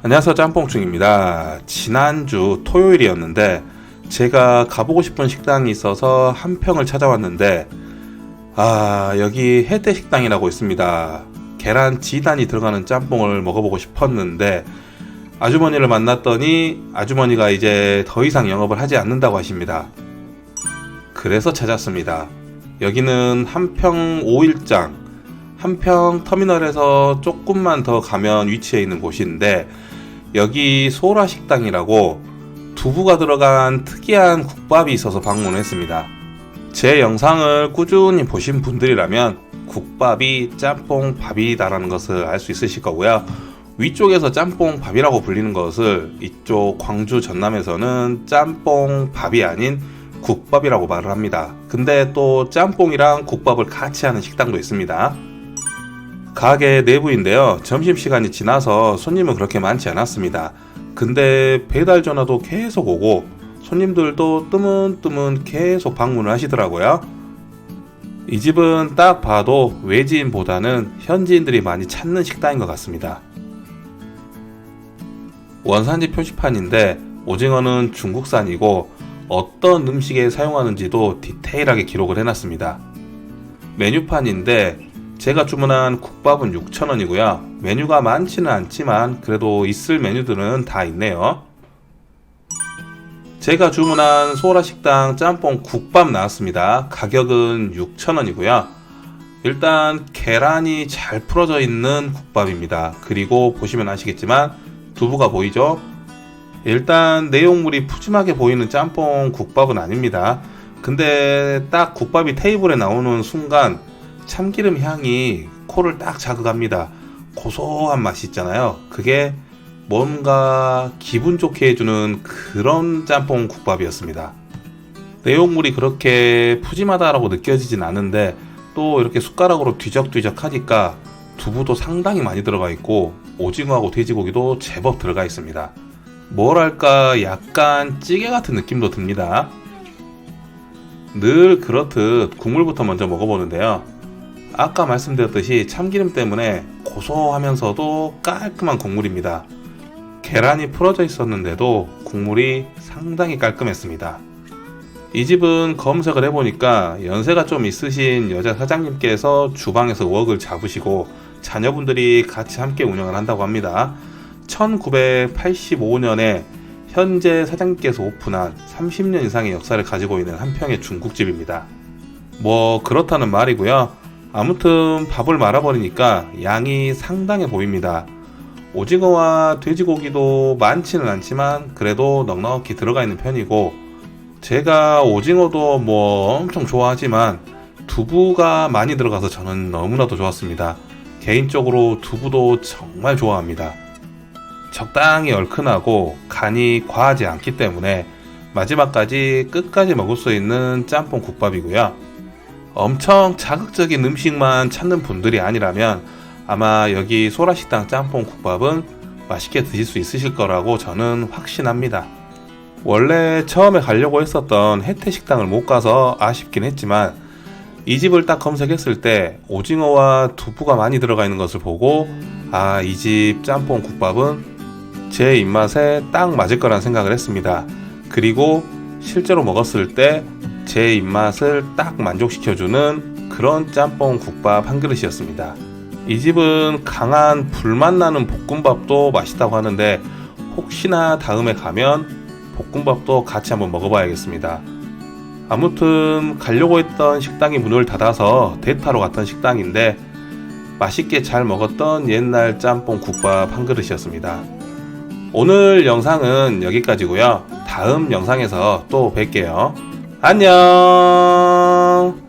안녕하세요. 짬뽕충입니다. 지난주 토요일이었는데 제가 가보고 싶은 식당이 있어서 한 평을 찾아왔는데 아 여기 해대 식당이라고 있습니다. 계란 지단이 들어가는 짬뽕을 먹어보고 싶었는데 아주머니를 만났더니 아주머니가 이제 더 이상 영업을 하지 않는다고 하십니다. 그래서 찾았습니다. 여기는 한 평 5일장 한평 터미널에서 조금만 더 가면 위치해 있는 곳인데 여기 소라 식당이라고 두부가 들어간 특이한 국밥이 있어서 방문했습니다. 제 영상을 꾸준히 보신 분들이라면 국밥이 짬뽕 밥이다라는 것을 알 수 있으실 거고요. 위쪽에서 짬뽕 밥이라고 불리는 것을 이쪽 광주 전남에서는 짬뽕 밥이 아닌 국밥이라고 말을 합니다. 근데 또 짬뽕이랑 국밥을 같이 하는 식당도 있습니다. 가게 내부인데요. 점심시간이 지나서 손님은 그렇게 많지 않았습니다. 근데 배달 전화도 계속 오고 손님들도 뜨문뜨문 계속 방문을 하시더라고요. 이 집은 딱 봐도 외지인보다는 현지인들이 많이 찾는 식당인 것 같습니다. 원산지 표시판인데 오징어는 중국산이고 어떤 음식에 사용하는지도 디테일하게 기록을 해놨습니다. 메뉴판인데 제가 주문한 국밥은 6,000원이고요. 메뉴가 많지는 않지만 그래도 있을 메뉴들은 다 있네요. 제가 주문한 소라 식당 짬뽕 국밥 나왔습니다. 가격은 6,000원이고요. 일단 계란이 잘 풀어져 있는 국밥입니다. 그리고 보시면 아시겠지만 두부가 보이죠? 일단 내용물이 푸짐하게 보이는 짬뽕 국밥은 아닙니다. 근데 딱 국밥이 테이블에 나오는 순간 참기름 향이 코를 딱 자극합니다. 고소한 맛이 있잖아요. 그게 뭔가 기분 좋게 해주는 그런 짬뽕 국밥이었습니다. 내용물이 그렇게 푸짐하다라고 느껴지진 않은데 또 이렇게 숟가락으로 뒤적뒤적 하니까 두부도 상당히 많이 들어가 있고 오징어하고 돼지고기도 제법 들어가 있습니다. 뭐랄까 약간 찌개 같은 느낌도 듭니다. 늘 그렇듯 국물부터 먼저 먹어보는데요. 아까 말씀드렸듯이 참기름 때문에 고소하면서도 깔끔한 국물입니다. 계란이 풀어져 있었는데도 국물이 상당히 깔끔했습니다. 이 집은 검색을 해보니까 연세가 좀 있으신 여자 사장님께서 주방에서 웍을 잡으시고 자녀분들이 같이 함께 운영을 한다고 합니다. 1985년에 현재 사장님께서 오픈한 30년 이상의 역사를 가지고 있는 한평의 중국집입니다. 뭐 그렇다는 말이고요. 아무튼 밥을 말아버리니까 양이 상당해 보입니다. 오징어와 돼지고기도 많지는 않지만 그래도 넉넉히 들어가 있는 편이고 제가 오징어도 뭐 엄청 좋아하지만 두부가 많이 들어가서 저는 너무나도 좋았습니다. 개인적으로 두부도 정말 좋아합니다. 적당히 얼큰하고 간이 과하지 않기 때문에 마지막까지 끝까지 먹을 수 있는 짬뽕 국밥이고요. 엄청 자극적인 음식만 찾는 분들이 아니라면 아마 여기 소라식당 짬뽕 국밥은 맛있게 드실 수 있으실 거라고 저는 확신합니다. 원래 처음에 가려고 했었던 혜태 식당을 못 가서 아쉽긴 했지만 이 집을 딱 검색했을 때 오징어와 두부가 많이 들어가 있는 것을 보고 아, 이 집 짬뽕 국밥은 제 입맛에 딱 맞을 거란 생각을 했습니다. 그리고 실제로 먹었을 때 제 입맛을 딱 만족시켜주는 그런 짬뽕 국밥 한 그릇이었습니다. 이 집은 강한 불맛 나는 볶음밥도 맛있다고 하는데 혹시나 다음에 가면 볶음밥도 같이 한번 먹어봐야겠습니다. 아무튼 가려고 했던 식당이 문을 닫아서 대타로 갔던 식당인데 맛있게 잘 먹었던 옛날 짬뽕 국밥 한 그릇이었습니다. 오늘 영상은 여기까지고요. 다음 영상에서 또 뵐게요. 안녕!